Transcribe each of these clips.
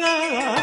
का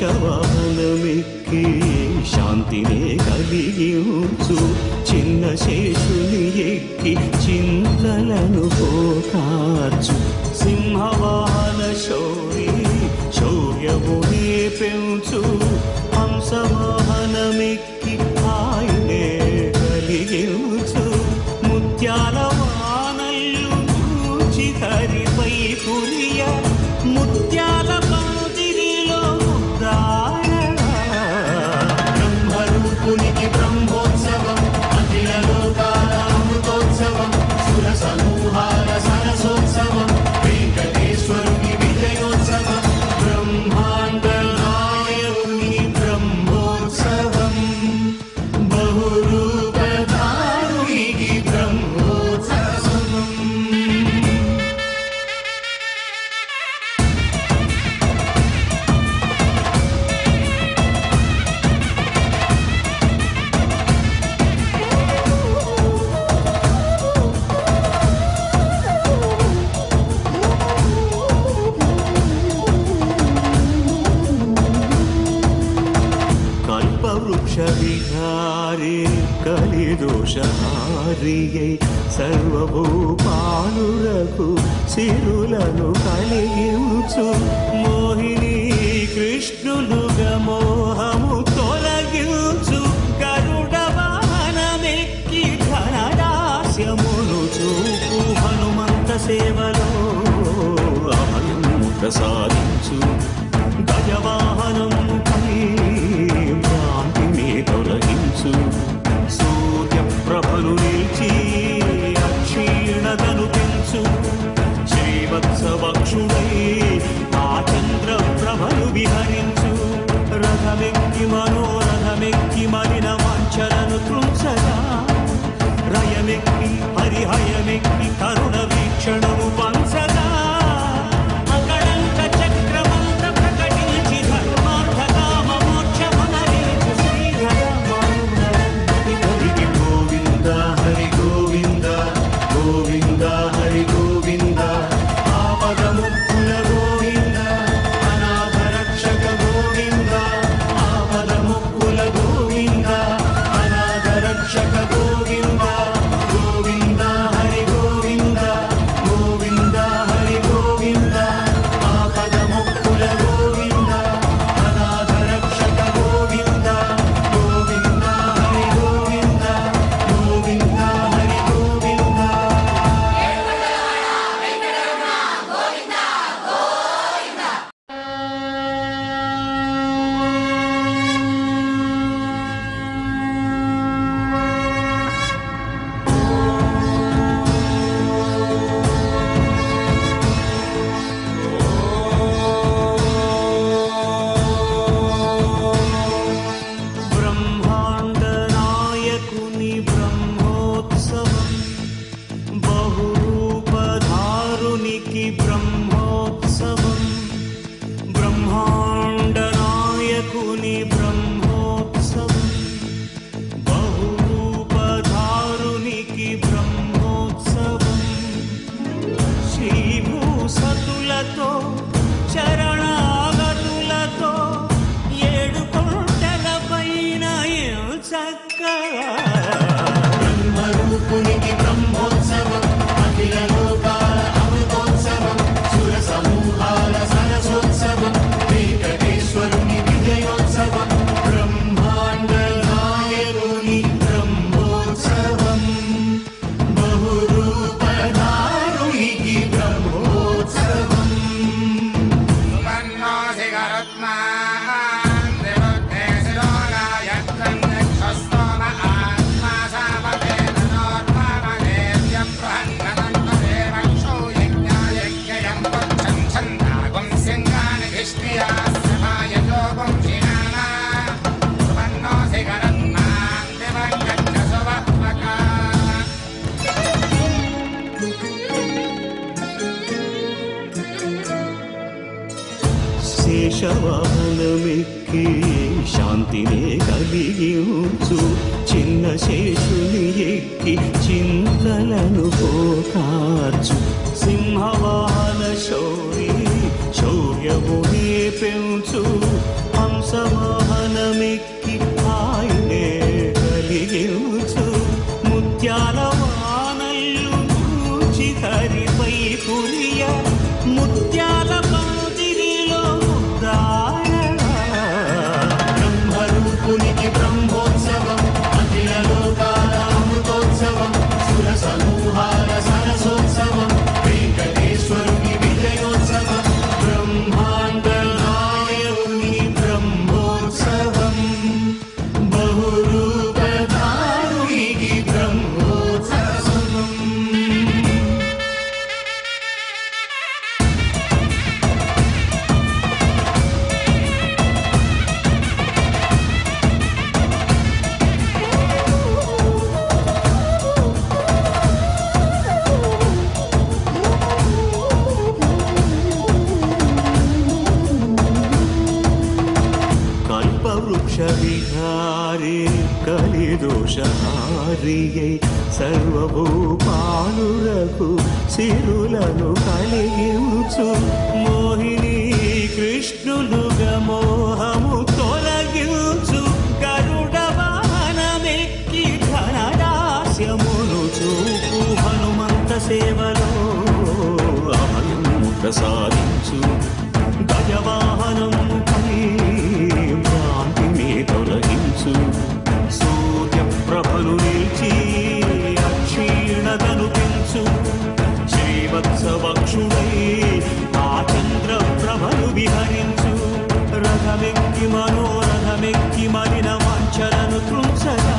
శవాలమెక్కి శాంతినే కలిగించు. చిన్న శేషుని ఎక్కి చింతలను పోకాచు సింహవాహన శౌరి శౌర్యమునే పెంచు. హంసవాహనమెక్కి ఆయనే కలిగించు. ముత్యాల వానల్లు చిరిపై పురి वृक्षविहारे कलिदोषहारियै सर्वभूपालुरघु सिरुलनु कलियुचु मोहिनी कृष्णुलुगमोहमुतोलगिल्चु मोहमु तोलगिल्चु गरुडवाहनमेक्कि धनदास्यमुनु चूपु हनुमन्त सेवलो अमलं प्रसादिंचु కార్చు సింహవాహన శౌరి శౌర్యమునే పెంచు. హంసవాహనమిక్ ఈశ్వరిயை సర్వభూపాలురకు సిరులను కలిగించు. మోహిని కృష్ణులు గమోహము తొలగించు. గరుడ వాహనమెక్కి ధనరాశ్యమును చూపు. హనుమంత సేవలో అమయం ప్రసాదించు. గజవాహనం నాయకుడై ఆ చంద్ర ప్రభలు విహరించు. రథమెక్కి మనోరథమెక్కి మలిన వాంఛలను తృంసగా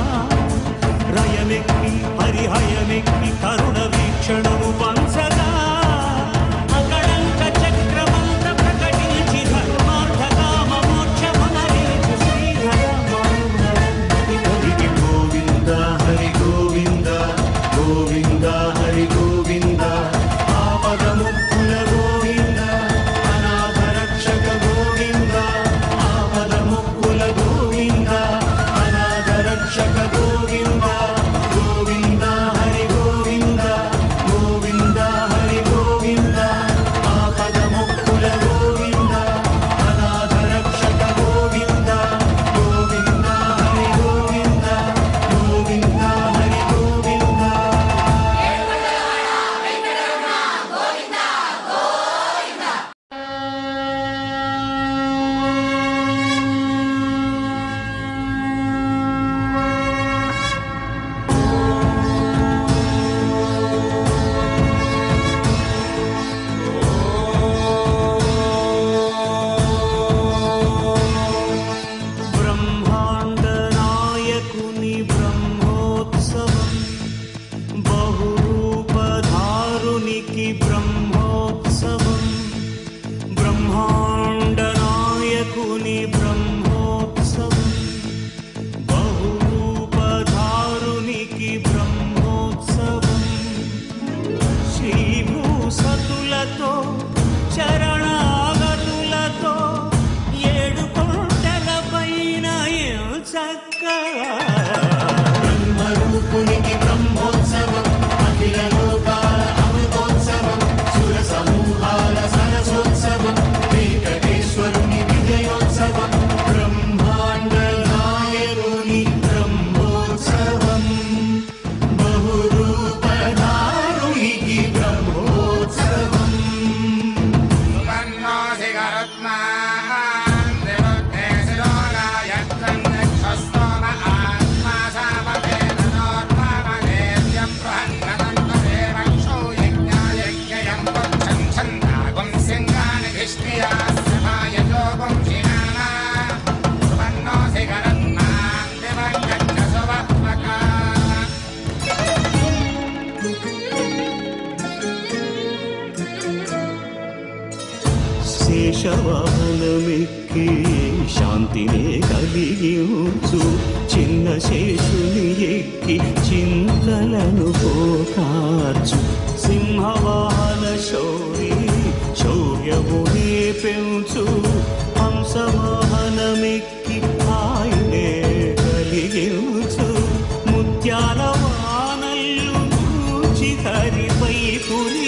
రయమెక్కి హరిహయమెక్కి కరుణ వీక్షణం కేశవాహనమెక్కి శాంతినే కలిగించు. చిన్న శేషుని ఎక్కి చింతలను పోకార్చు. సింహవాన శౌరి శౌర్యమునే పెంచు. హంసవాహనమెక్కి ఆయనే కలిగించు. ముత్యాల వానల్లు చితరిపై పురి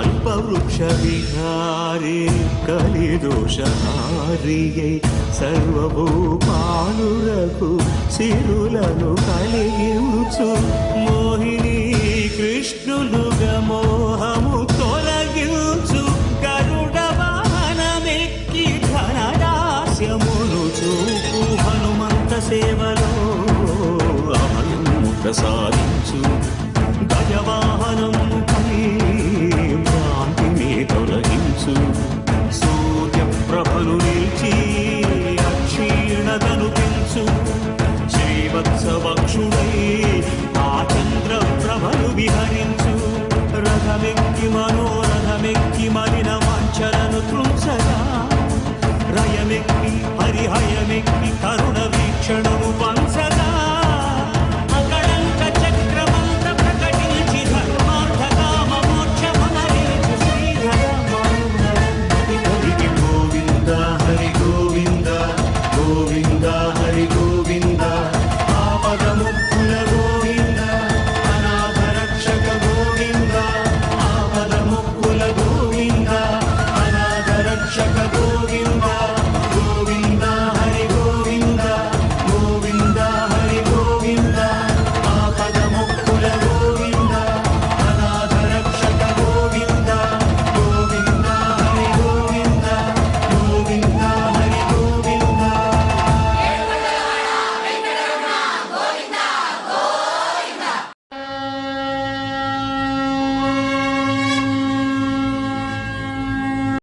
అల్పవృక్షారే కలిదోషారియై సర్వభూపాలురకు సిరులను కలిగి ఉచు మోహిని కృష్ణులు గమోహము తొలగించు గరుడ బాణమెక్కి ధనరాశ్యమును హనుమంత సేవలో అమలు